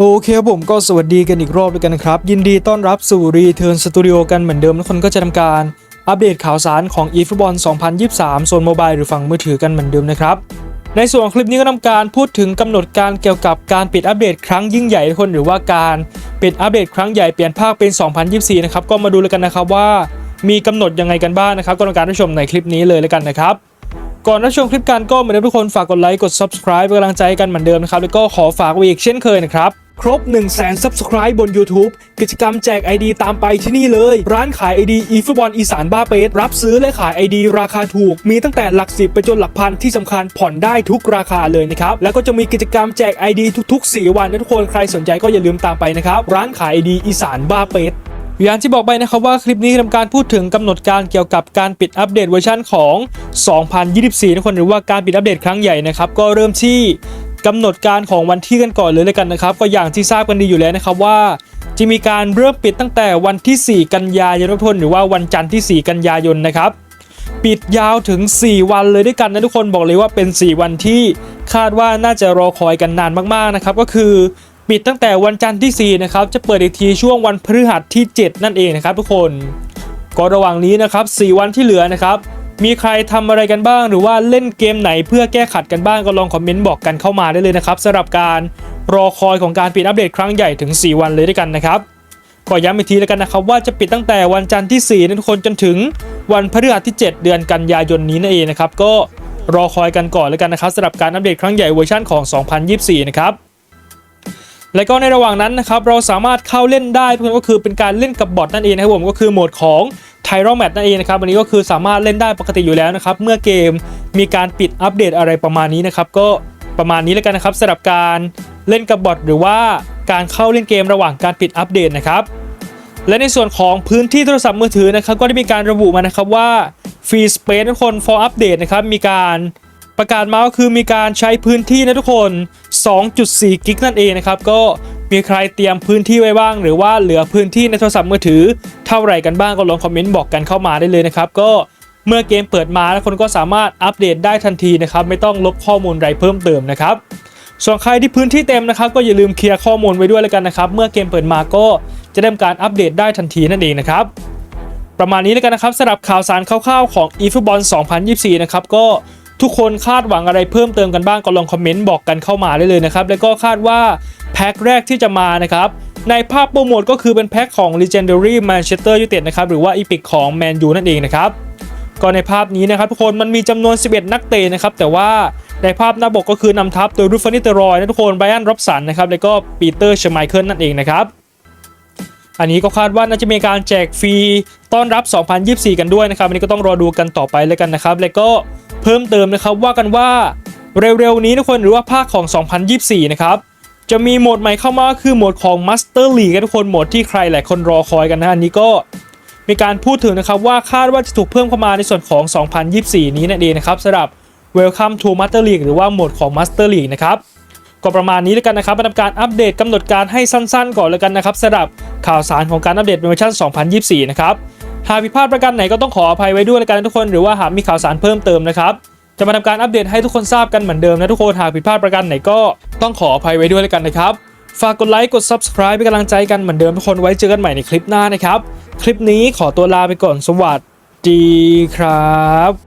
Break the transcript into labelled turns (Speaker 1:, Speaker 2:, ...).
Speaker 1: โอเคครับผมก็สวัสดีกันอีกรอบด้วยกันนะครับ ยินดีต้อนรับสู่รีเทิร์นสตูดิโอกันเหมือนเดิมทุกคนก็จะทำการอัปเดตข่าวสารของ e f o o t b a l l 2023 โซนโมบายหรือฝั่งมือถือกันเหมือนเดิมนะครับ ในส่วนของคลิปนี้ก็ทำการพูดถึงกำหนดการเกี่ยวกับการปิดอัปเดตครั้งยิ่งใหญ่ทุกคนหรือว่าการปิดอัปเดตครั้งใหญ่เปลี่ยนภาคเป็น 2024 นะครับก็มาดูเลยกันนะครับว่ามีกำหนดยังไงกันบ้างนะครับก็ต้องการรับชมในคลิปนี้เลยแล้วกันนะครับก่อนรับชมคลิปกันก็เหมือนเดิมทุกคนฝากกดไลค์กด subscribe เป็นกำลังใจกันเหมือนเดิมนะครับแล้วก็ขอฝากไว้อีกเช่นเคยนะครับ ครบ 1 0 0 0 0แสน subscribe บน YouTube กิจกรรมแจก ID ตามไปที่นี่เลย ร้านขาย ID อีฟุตบอลอีสานบ้าเปสรับซื้อและขาย ID ราคาถูก มีตั้งแต่หลักสิบไปจนหลักพันที่สำคัญผ่อนได้ทุกราคาเลยนะครับ แล้วก็จะมีกิจกรรมแจก ID ทุกๆ 4 วันนะทุกคนใครสนใจก็อย่าลืมตามไปนะครับ ร้านขาย ID อีสานบ้าเปส อย่างที่บอกไปนะครับว่าคลิปนี้ทำการพูดถึงกำหนดการเกี่ยวกับการปิดอัปเดตเวอร์ชันของ 2024ทุกคนหรือว่าการปิดอัปเดตครั้งใหญ่นะครับ ก็เริ่มที่ กำหนดการของวันที่กันก่อนเลยเลยกันนะครับ ก็อย่างที่ทราบกันดีอยู่แล้วนะครับว่า จะมีการเริ่มปิดตั้งแต่วันที่ 4 กันยายนทุกคนหรือว่าวันจันทร์ที่ 4 กันยายนนะครับปิดยาวถึง 4 วันเลยด้วยกันนะทุกคนบอกเลยว่าเป็น 4 วันที่คาดว่าน่าจะรอคอยกันนานมากๆนะครับก็คือปิดตั้งแต่วันจันทร์ที่ 4 นะครับ จะเปิดอีกทีช่วงวันพฤหัสที่ 7 นั่นเองนะครับทุกคน ก็ระหว่างนี้นะครับ 4 วันที่เหลือนะครับ มีใครทำอะไรกันบ้าง หรือว่าเล่นเกมไหนเพื่อแก้ขัดกันบ้างก็ลองคอมเมนต์บอกกันเข้ามาได้เลยนะครับสำหรับการรอคอยของการปิดอัปเดตครั้งใหญ่ถึง 4 วันเลยด้วยกันนะครับขอย้ำอีกทีแล้วกันนะครับว่าจะปิดตั้งแต่วันจันทร์ที่ 4นะทุกคนจนถึงวันพฤหัสที่ 7 เดือนกันยายนนี้นั่นเองนะครับก็รอคอยกันก่อนแล้วกันนะครับสำหรับการอัปเดตครั้งใหญ่เวอร์ชันของ 2024 นะครับ และก็ในระหว่างนั้นนะครับเราสามารถเข้าเล่นได้เพื่อนก็คือเป็นการเล่นกับบอทนั่นเองนะครับผมก็คือโหมดของ t y r o m a t นั่นเองนะครับวันนี้ก็คือสามารถเล่นได้ปกติอยู่แล้วนะครับเมื่อเกมมีการปิดอัปเดตอะไรประมาณนี้นะครับก็ประมาณนี้แล้วกันนะครับสำหรับการเล่นกับบอทหรือว่าการเข้าเล่นเกมระหว่างการปิดอัปเดตนะครับและในส่วนของพื้นที่โทรศัพท์มือถือนะครับ ก็ได้มีการระบุมานะครับว่า Free Space ทุกคน for update นะครับมีการประกาศมาก็คือมีการใช้พื้นที่นะทุกคน 2.4 กิกนั่นเองนะครับก็มีใครเตรียมพื้นที่ไว้บ้าง หรือว่าเหลือพื้นที่ในโทรศัพท์มือถือ เท่าไหร่กันบ้างก็ลองคอมเมนต์บอกกันเข้ามาได้เลยนะครับก็เมื่อเกมเปิดมาแล้วคนก็สามารถอัปเดตได้ทันทีนะครับไม่ต้องลบข้อมูลใดเพิ่มเติมนะครับส่วนใครที่พื้นที่เต็มนะครับ ก็อย่าลืมเคลียร์ข้อมูลไว้ด้วยแล้วกันนะครับ เมื่อเกมเปิดมาก็จะได้การอัปเดตได้ทันทีนั่นเองนะครับ ประมาณนี้แล้วกันนะครับสำหรับข่าวสารคร่าวๆของ e f o o t b a l l 2024 นะครับก็ ทุกคนคาดหวังอะไรเพิ่มเติมกันบ้างก็ลองคอมเมนต์บอกกันเข้ามาได้เลยนะครับ แล้วก็คาดว่าแพ็คแรกที่จะมานะครับในภาพโปรโมทก็คือเป็นแพ็คของ Legendary Manchester United นะครับหรือว่า Epic ของ Man U นั่นเองนะครับก็ในภาพนี้นะครับทุกคนมันมีจำนวน 11 นักเตะนะครับแต่ว่าในภาพหน้าปกก็คือนำทัพโดยรูฟานิเตอรอยนะทุกคนไบรอันร็อบสันนะครับแล้วก็ปีเตอร์เชไมเคิลนั่นเองนะครับอันนี้ก็คาดว่าน่าจะมีการแจกฟรีต้อนรับ 2024 กันด้วยนะครับอันนี้ก็ต้องรอดูกันต่อไปเลยกันนะครับแล้วก็ เพิ่มเติมนะครับว่ากันว่าเร็วๆนี้ทุกคนหรือว่าภาคของ 2024 นะครับจะมีโหมดใหม่เข้ามาคือโหมดของ Master League นทุกคนโหมดที่ใครหลายคนรอคอยกันนะอันนี้ก็มีการพูดถึงนะครับว่าคาดว่าจะถูกเพิ่มเข้ามาในส่วนของ 2024 นี้นั่นเองนะครับสำหรับ Welcome to Master League หรือว่าโหมดของ Master League นะครับก็ประมาณนี้แล้วกันนะครับมาทำการอัปเดตกำหนดการให้สั้นๆ ก่อนแล้วกันนะครับสำหรับข่าวสารของการอัปเดตเวอร์ชัน2024 นะครับ หากผิดพลาดประการไหนก็ต้องขออภัยไว้ด้วยแล้วกันทุกคน หรือว่าหากมีข่าวสารเพิ่มเติมนะครับจะมาทำการอัปเดตให้ทุกคนทราบกันเหมือนเดิมนะทุกคนหากผิดพลาดประการไหนก็ต้องขออภัยไว้ด้วยแล้วกันนะครับฝากกดไลค์กด subscribe เป็นกำลังใจกันเหมือนเดิมทุกคนไว้เจอกันใหม่ในคลิปหน้านะครับ คลิปนี้ขอตัวลาไปก่อนสวัสดีครับ